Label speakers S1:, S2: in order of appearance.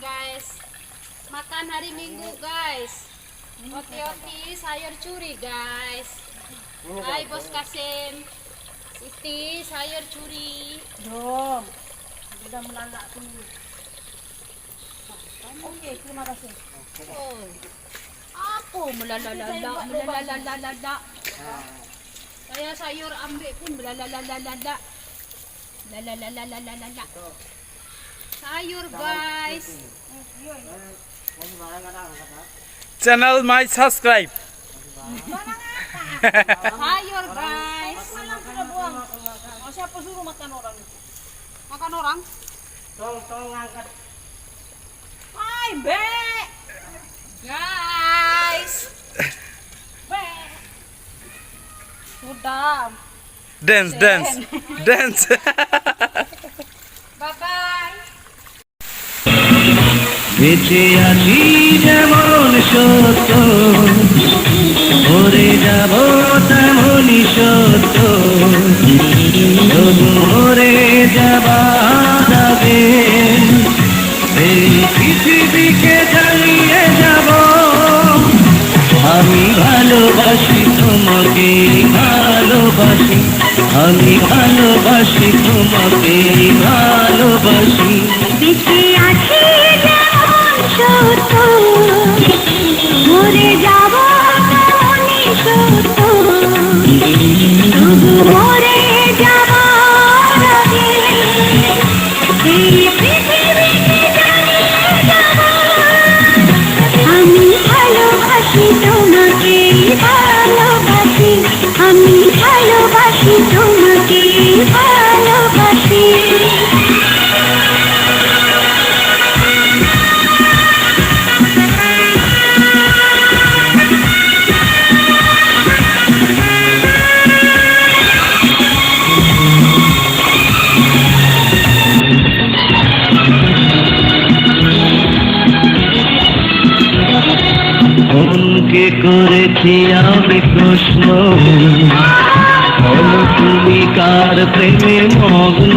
S1: Guys. Makan hari Minggu guys. Oti-oti sayur curi guys. Hai Bos Kasim. Siti sayur curi.
S2: Dom. Sudah melalak tuh. Oke, terima kasih.
S1: Oh. Melalalala melalalala. Saya sayur ambil pun. Lalalalala. channel
S3: my subscribe. Hi
S1: your guys
S2: o suruh makan orang.
S1: Makan orang
S2: tolong tolong angkat hi be
S1: guys.
S2: Be sudah.
S3: Dance.
S1: Dance. Dance.
S4: বেঁচে আছি যেমন সত্য। মরে যাব তেমনই সত্য। মরে যাবার আগে এই পৃথিবীকে জানিয়ে যাব। আমি ভালোবাসি তোমাকে, ভালোবাসি। আমি ভালোবাসি তোমাকে, ভালোবাসি।
S5: বেঁচে আছি আমি ভালোবাসি তোমাকে ভালোবাসি আমি
S4: মনকে করেছি আমি প্রশ্ন তুমি কার প্রেমে মগ্ন?